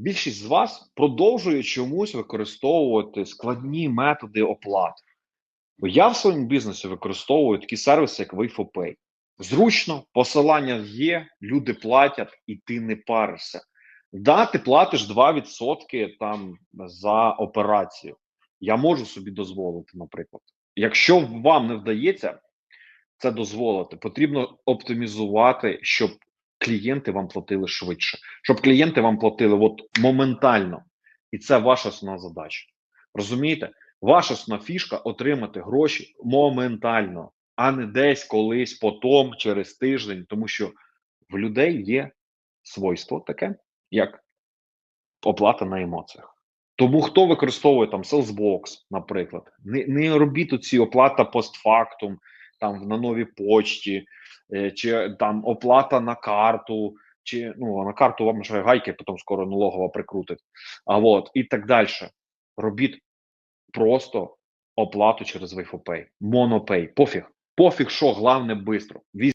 більшість з вас продовжує чомусь використовувати складні методи оплати. Бо я в своєму бізнесі використовую такі сервіси, як Wayfopay. Зручно, посилання є, люди платять, і ти не паришся. Да, ти платиш 2% там за операцію. Я можу собі дозволити, наприклад. Якщо вам не вдається це дозволити, потрібно оптимізувати, щоб клієнти вам платили швидше, щоб клієнти вам платили от моментально. І це ваша основна задача. Розумієте? Ваша основна фішка отримати гроші моментально, а не десь колись, потом, через тиждень, тому що в людей є свойство таке, як оплата на емоціях. Тому хто використовує там Salesbox, наприклад, не, не робіть оці оплата постфактум, там на новій почті, чи там оплата на карту, чи ну на карту вам ще гайки, потім скоро налогова прикрутить. А от і так далі. Робіть просто оплату через Wi-Fi, Monopay, пофіг. Пофіг, що головне швидко.